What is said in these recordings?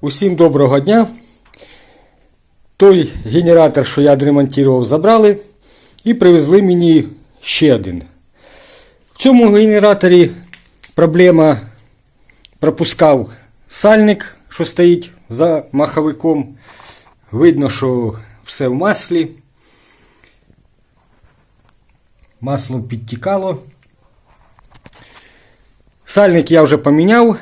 Усім доброго дня. Той генератор, що я відремонтував, забрали і привезли мені ще один. В цьому генераторі проблема пропускав сальник, що стоїть за маховиком. Видно, що все в маслі. Масло підтікало. Сальник я вже поміняв.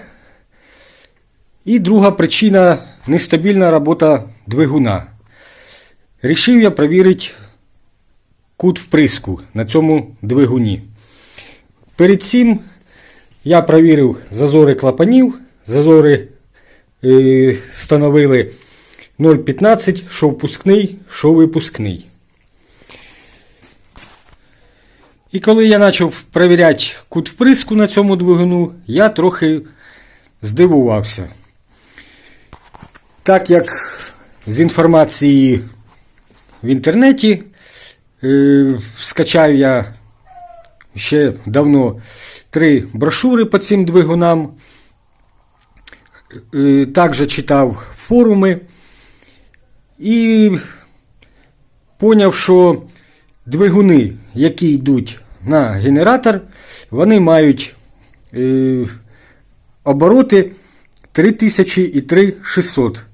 І друга причина нестабільна робота двигуна. Рішив я перевірити кут вприску на цьому двигуні. Перед цим я перевірив зазори клапанів. Зазори е, становили 0,15, що впускний, що випускний. І коли я почав перевіряти кут вприску на цьому двигуну, я трохи здивувався. Так як з інформації в інтернеті е, скачав я ще давно три брошури по цим двигунам, е, також читав форуми і поняв, що двигуни, які йдуть на генератор, вони мають е, обороти 3000 і 3600.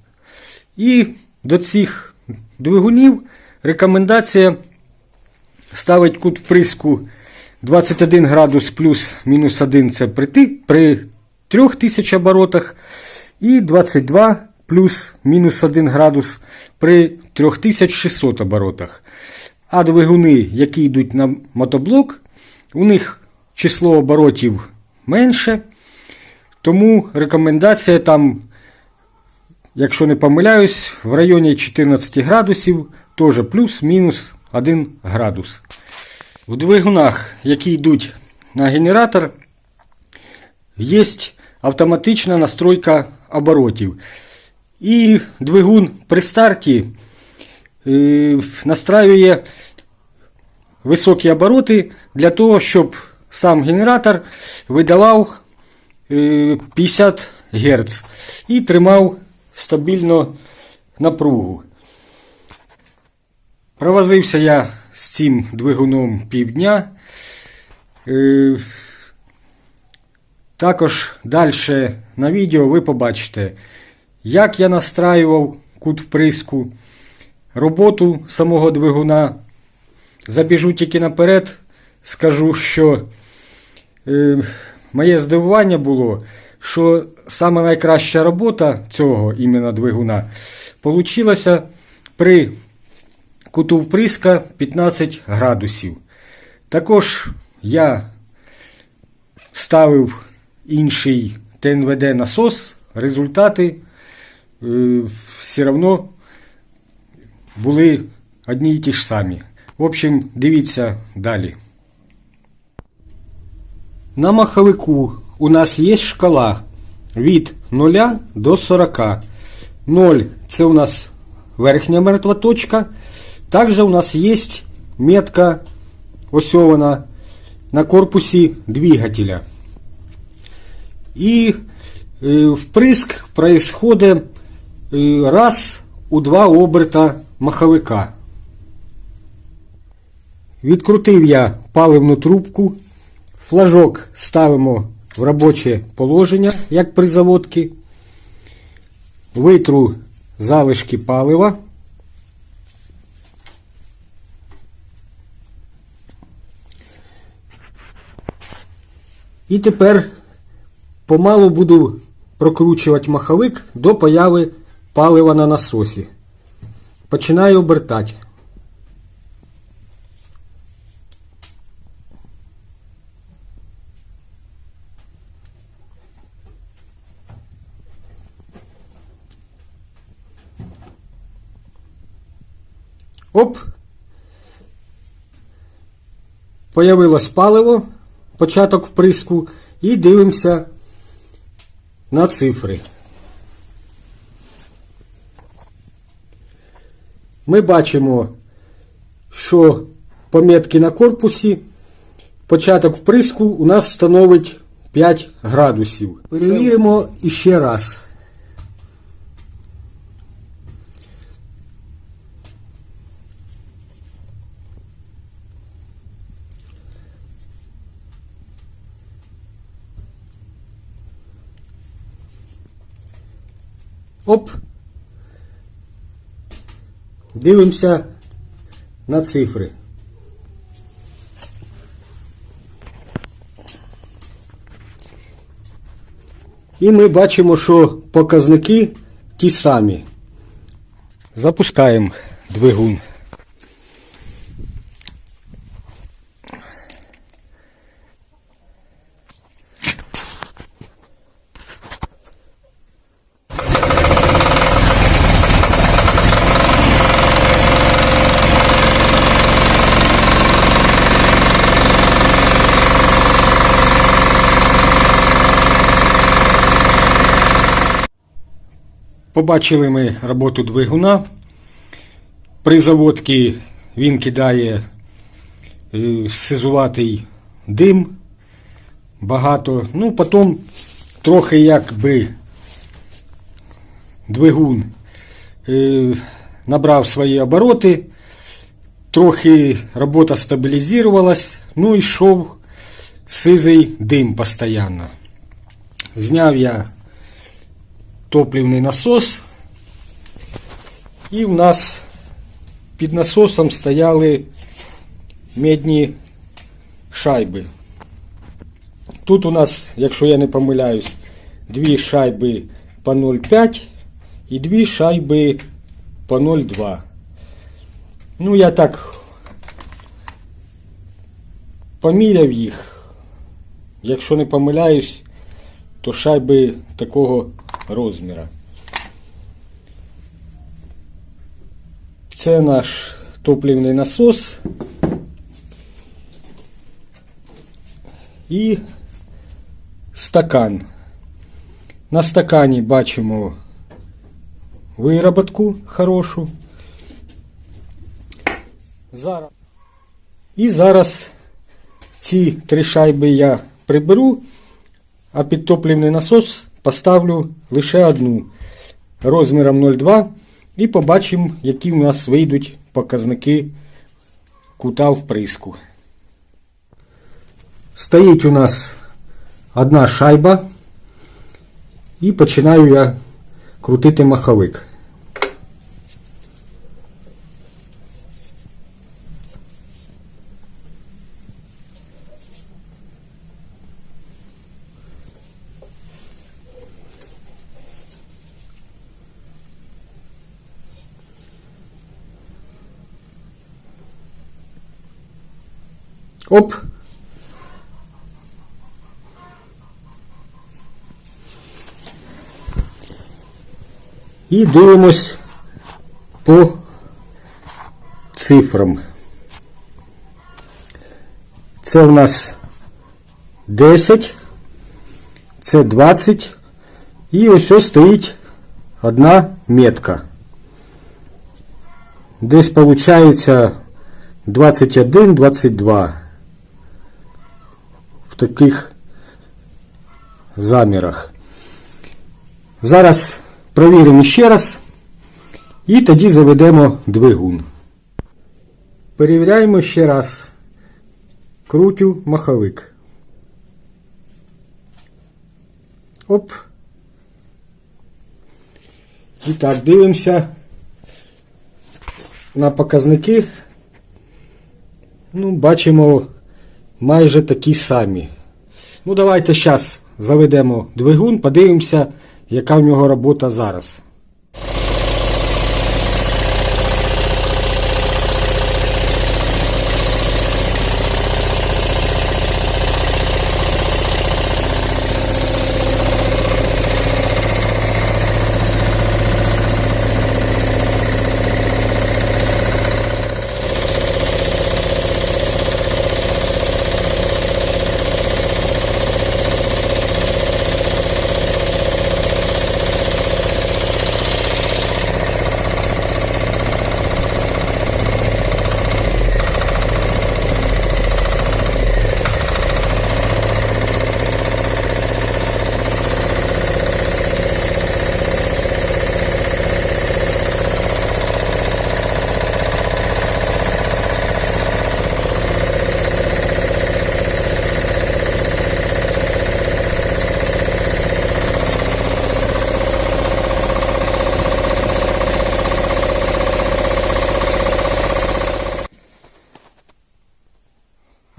І до цих двигунів рекомендація ставить кут вприску 21 градус плюс мінус 1 це при, при 3000 оборотах. І 22 плюс мінус 1 градус при 3600 оборотах. А двигуни, які йдуть на мотоблок, у них число оборотів менше. Тому рекомендація там, якщо не помиляюсь, в районі 14 градусів, теж плюс-мінус 1 градус. У двигунах, які йдуть на генератор, є автоматична настройка оборотів. І двигун при старті е, настраює високі обороти для того, щоб сам генератор видавав е, 50 Гц і тримав стабільно напругу. Провозився я з цим двигуном півдня. Е, Також далі на відео ви побачите, як я настраював кут вприску, роботу самого двигуна. Забіжу тільки наперед, скажу, що е, моє здивування було, що саме найкраща робота цього іменно двигуна получилася при куту вприска 15 градусів. Також я ставив інший ТНВД насос, результати е, все одно були одні й ті ж самі. В общем, дивіться далі. На маховику у нас є шкала від 0 до 40. 0 це у нас верхня мертва точка. Також у нас є метка ось вона на корпусі двигателя. І е, вприск происходит е, раз у два оберта маховика. Відкрутив я паливну трубку. Флажок ставимо в робоче положення, як при заводці. Витру залишки палива. І тепер помалу буду прокручувати маховик до появи палива на насосі. Починаю обертати. Оп. Появилось паливо, початок вприску, і дивимося на цифри. Ми бачимо, що помітки на корпусі, початок вприску у нас становить 5 градусів. Перевіримо іще раз. Оп. Дивимося на цифри. І ми бачимо, що показники ті самі. Запускаємо двигун. Побачили ми роботу двигуна. При заводці він кидає е, сизуватий дим багато. Ну, потім трохи якби двигун е, набрав свої обороти, трохи робота стабілізувалась, ну і йшов сизий дим постійно. Зняв я топливний насос. І в нас під насосом стояли медні шайби. Тут у нас, якщо я не помиляюсь, дві шайби по 0,5 і дві шайби по 0,2. Ну, я так поміряв їх. Якщо не помиляюсь, то шайби такого розміра. Це наш топливний насос. І стакан. На стакані бачимо вироботку хорошу. Зараз. І зараз ці три шайби я приберу, а під топливний насос поставлю лише одну розміром 0,2 і побачимо, які в нас вийдуть показники кута вприску. Стоїть у нас одна шайба і починаю я крутити маховик. Оп. І дивимось по цифрам. Це у нас 10, це 20 і ось ось стоїть одна метка. Десь виходить 21, 22 в таких замірах. Зараз провіримо ще раз і тоді заведемо двигун. Перевіряємо ще раз. Крутю маховик. Оп. І так, дивимося на показники. Ну, бачимо майже такі самі. Ну, давайте зараз заведемо двигун, подивимося, яка в нього робота зараз.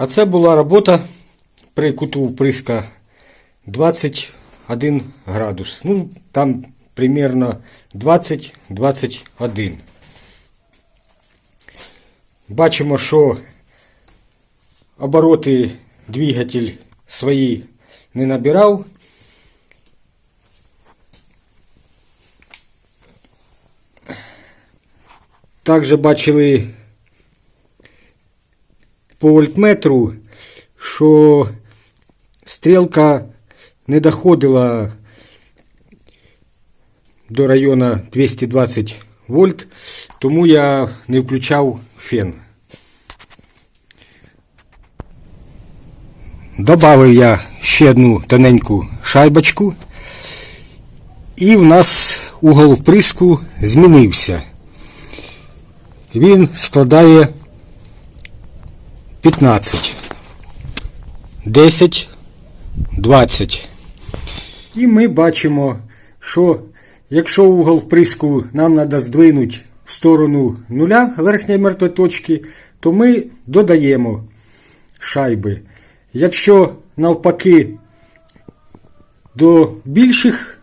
А це була робота при куту вприска 21 градус. Ну, там примерно 20-21. Бачимо, що обороти двигатель свої не набирав. Також бачили по вольтметру, що стрілка не доходила до району 220 вольт, тому я не включав фен. Добавив я ще одну тоненьку шайбочку, і в нас угол вприску змінився. Він складає 15, 10, 20. І ми бачимо, що якщо угол вприску нам треба здвинути в сторону нуля верхньої мертвої точки, то ми додаємо шайби. Якщо навпаки до більших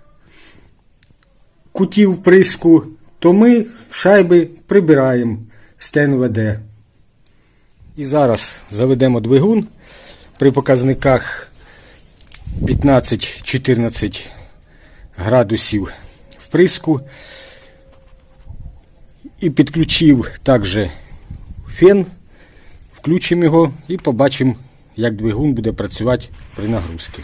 кутів вприску, то ми шайби прибираємо з ТНВД. І зараз заведемо двигун при показниках 15-14 градусів вприску. І підключив також фен, включимо його і побачимо, як двигун буде працювати при нагрузці.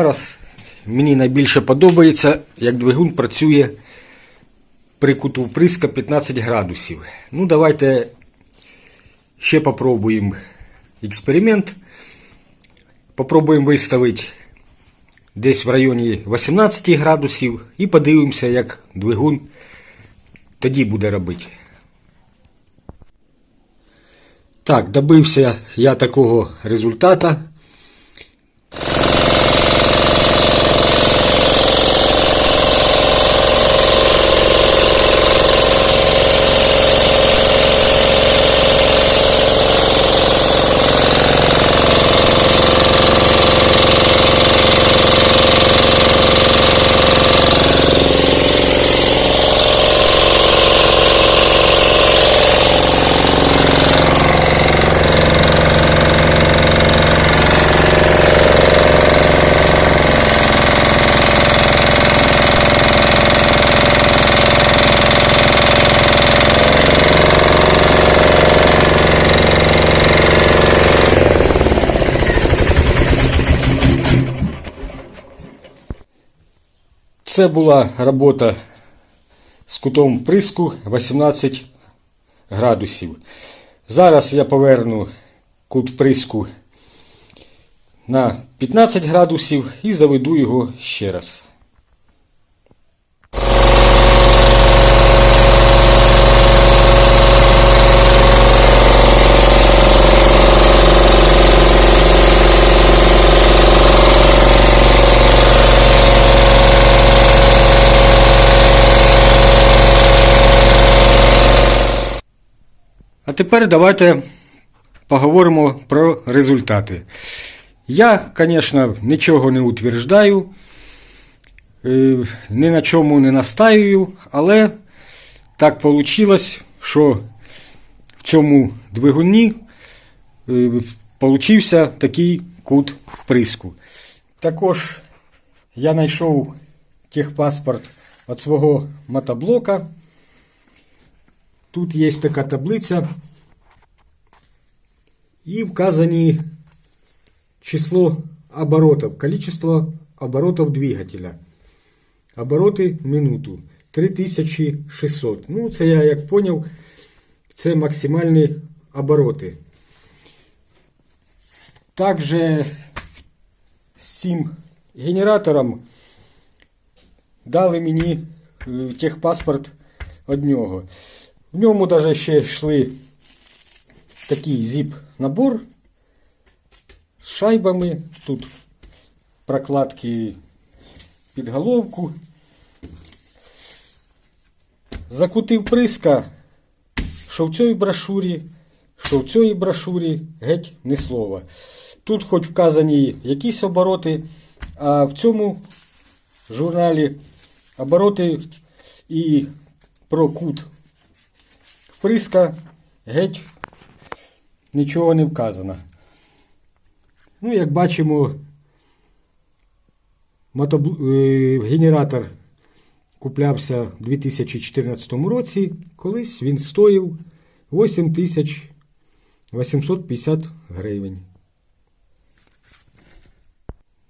Зараз мені найбільше подобається, як двигун працює при куту вприска 15 градусів. Ну, давайте ще попробуємо експеримент. Попробуємо виставити десь в районі 18 градусів і подивимося, як двигун тоді буде робити. Так, добився я такого результата. Це була робота з кутом приску 18 градусів. Зараз я поверну кут приску на 15 градусів і заведу його ще раз. А тепер давайте поговоримо про результати. Я, звісно, нічого не утверждаю, е, ні на чому не настаюю, але так вийшло, що в цьому двигуні е, получився такий кут вприску. Також я знайшов техпаспорт від свого мотоблока. Тут є така таблиця. И вказані число оборотов, количество оборотов двигателя. Обороти в минуту 3600. Ну, це я як поняв, це максимальні обороти. Также з цим генератором дали мені е, техпаспорт від нього. В ньому навіть ще йшли такий зіп-набор з шайбами. Тут прокладки під головку. Закутив приска, що в цій брошурі, що в цій брошурі геть не слова. Тут хоч вказані якісь обороти, а в цьому журналі обороти і про кут вприска геть нічого не вказано. Ну, як бачимо, е, генератор куплявся в 2014 році. Колись він стоїв 8850 гривень.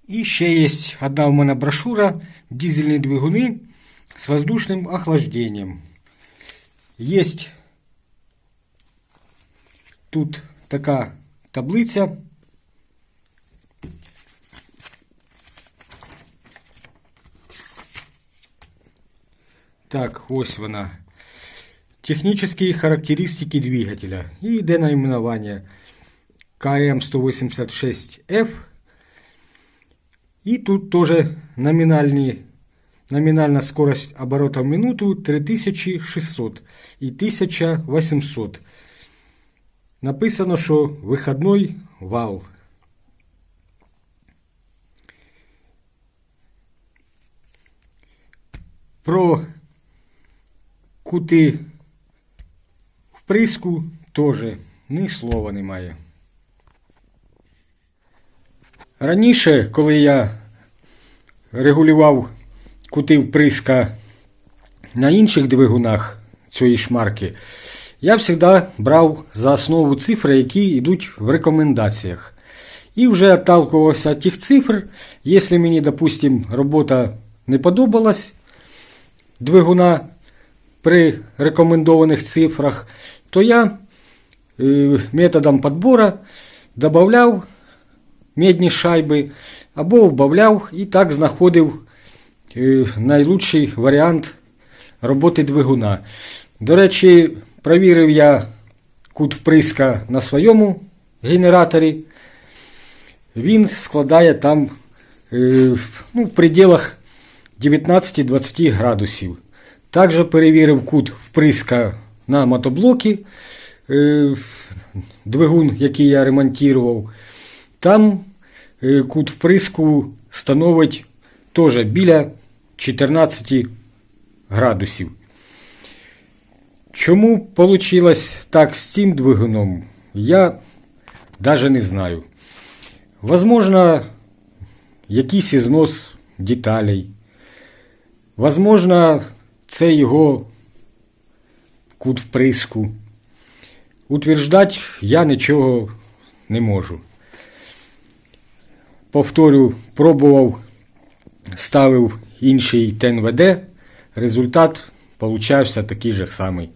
І ще є одна у мене брошура дизельні двигуни з воздушним охлаждением. Есть тут така таблиця. Так, ось вона. Технические характеристики двигателя. І йде наименование КМ186F. І тут тоже номінальні, номінальна скорость оборота в минуту 3600 і 1800. Написано, що виходний вал. Про кути вприску теж ні слова немає. Раніше, коли я регулював кути вприска на інших двигунах цієї шмарки, я завжди брав за основу цифри, які йдуть в рекомендаціях. І вже отталкувався від тих цифр. Якщо мені, допустим, робота не подобалась двигуна при рекомендованих цифрах, то я е, методом підбору додавав медні шайби або вбавляв і так знаходив е, найлучший варіант роботи двигуна. До речі, провірив я кут вприска на своєму генераторі. Він складає там е, ну, в пределах 19-20 градусів. Також перевірив кут вприска на мотоблокі, е, двигун, який я ремонтував. Там е, кут вприску становить теж біля 14 градусів. Чому вийшло так з цим двигуном, я навіть не знаю. Возможно, якийсь ізнос деталей. Возможно, це його кут вприску. Утверждати я нічого не можу. Повторю, пробував, ставив інший ТНВД, результат получався такий же самий.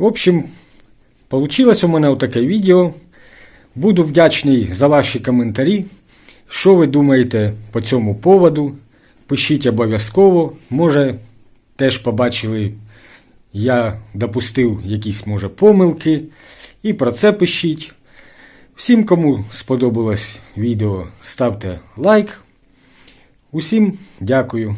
В общем, получилось у мене таке відео. Буду вдячний за ваші коментарі. Що ви думаєте по цьому поводу? Пишіть обов'язково. Може, теж побачили, я допустив якісь може помилки. І про це пишіть. Всім, кому сподобалось відео, ставте лайк. Усім дякую.